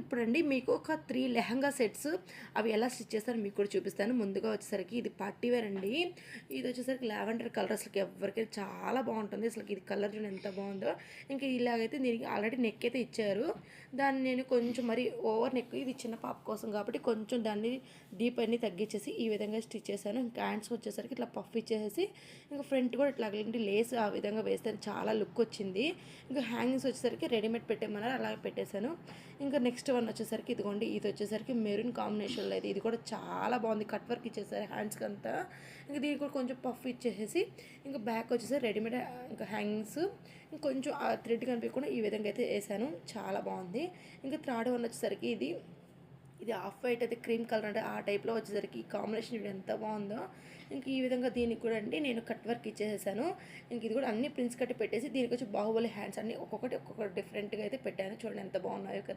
ఇప్పుడండి మీకు ఒక three lehenga sets అవి ఎలా స్టిచ్ చేస్తారో మీకు కూడా చూపిస్తాను. ముందుగా వచ్చేసరికి ఇది పార్టీ వేర్ అండి. ఇది వచ్చేసరికి లావెండర్ కలర్. అసలు ఎవరికైనా చాలా బాగుంటుంది. అసలు ఇది కలర్ చూడండి ఎంత బాగుందో. ఇంకా ఇలాగైతే దీనికి ఆల్రెడీ నెక్ అయితే ఇచ్చారు. దాన్ని నేను కొంచెం మరి ఓవర్ నెక్. ఇది చిన్న పాప కోసం కాబట్టి కొంచెం దాన్ని డీప్ అన్ని తగ్గించేసి ఈ విధంగా స్టిచ్ చేశాను. ఇంకా హ్యాండ్స్ వచ్చేసరికి ఇట్లా పఫ్ ఇచ్చేసి ఇంకా ఫ్రంట్ కూడా ఇట్లా అలాంటి లేస్ ఆ విధంగా వేస్తే చాలా లుక్ వచ్చింది. ఇంకా హ్యాంగింగ్స్ వచ్చేసరికి రెడీమేడ్ పెట్టేమన్నారు అలాగే పెట్టేశాను. ఇంకా నెక్స్ట్ వన్ వచ్చేసరికి ఇదిగోండి ఇది వచ్చేసరికి మెరూన్ కాంబినేషన్లో అయితే ఇది కూడా చాలా బాగుంది. కట్ వర్క్ ఇచ్చేసారు హ్యాండ్స్కి అంతా. ఇంకా దీనికి కూడా కొంచెం పఫ్ ఇచ్చేసేసి ఇంకా బ్యాక్ వచ్చేసరికి రెడీమేడ్ ఇంకా హ్యాంగింగ్స్ ఇంకొంచెం ఆ థ్రెడ్ కనిపించకుండా ఈ విధంగా అయితే వేసాను. చాలా బాగుంది. ఇంకా థర్డ్ వన్ వచ్చేసరికి ఇది ఇది ఆఫ్ వైట్ అయితే క్రీమ్ కలర్ అంటే ఆ టైప్లో వచ్చేసరికి ఈ కాంబినేషన్ ఇది ఎంత బాగుందో. ఇంక ఈ విధంగా దీనికి కూడా అండి నేను కట్ వర్క్ ఇచ్చేసాను ఇంక ఇది కూడా అన్ని ప్రిన్స్ కట్టి పెట్టేసి దీనికి వచ్చి బాహుబలి హ్యాండ్స్ అన్ని ఒక్కొక్కటి ఒక్కొక్కటి డిఫరెంట్గా అయితే పెట్టాను. చూడండి ఎంత బాగున్నాయో కదా.